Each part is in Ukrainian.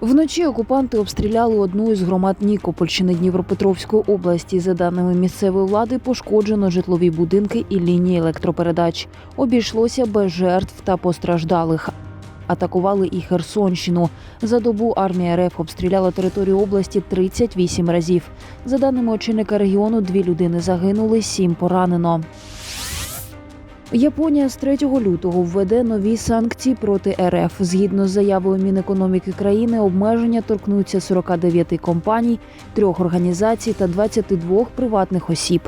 Вночі окупанти обстріляли одну із громад Нікопольщини Дніпропетровської області. За даними місцевої влади, пошкоджено житлові будинки і лінії електропередач. Обійшлося без жертв та постраждалих. Атакували і Херсонщину. За добу армія РФ обстріляла територію області 38 разів. За даними очільника регіону, дві людини загинули, сім поранено. Японія з 3 лютого введе нові санкції проти РФ. Згідно з заявою Мінекономіки країни, обмеження торкнуться 49 компаній, трьох організацій та 22 приватних осіб.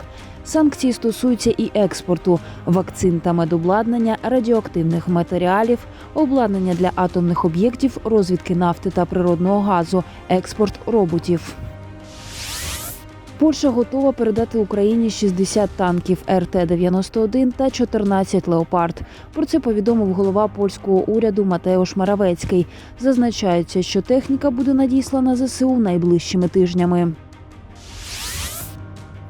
Санкції стосуються і експорту вакцин та медобладнання, радіоактивних матеріалів, обладнання для атомних об'єктів, розвідки нафти та природного газу, експорт роботів. Польща готова передати Україні 60 танків РТ-91 та 14 «Леопард». Про це повідомив голова польського уряду Матеуш Маравецький. Зазначається, що техніка буде надіслана ЗСУ найближчими тижнями.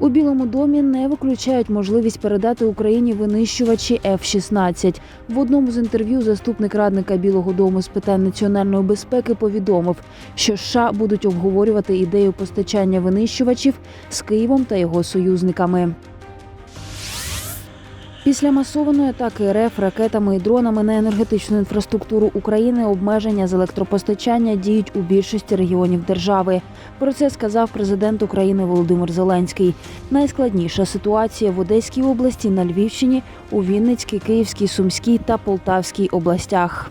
У Білому домі не виключають можливість передати Україні винищувачі F-16. В одному з інтерв'ю заступник радника Білого Дому з питань національної безпеки повідомив, що США будуть обговорювати ідею постачання винищувачів з Києвом та його союзниками. Після масованої атаки РФ ракетами і дронами на енергетичну інфраструктуру України обмеження з електропостачання діють у більшості регіонів держави. Про це сказав президент України Володимир Зеленський. Найскладніша ситуація в Одеській області, на Львівщині, у Вінницькій, Київській, Сумській та Полтавській областях.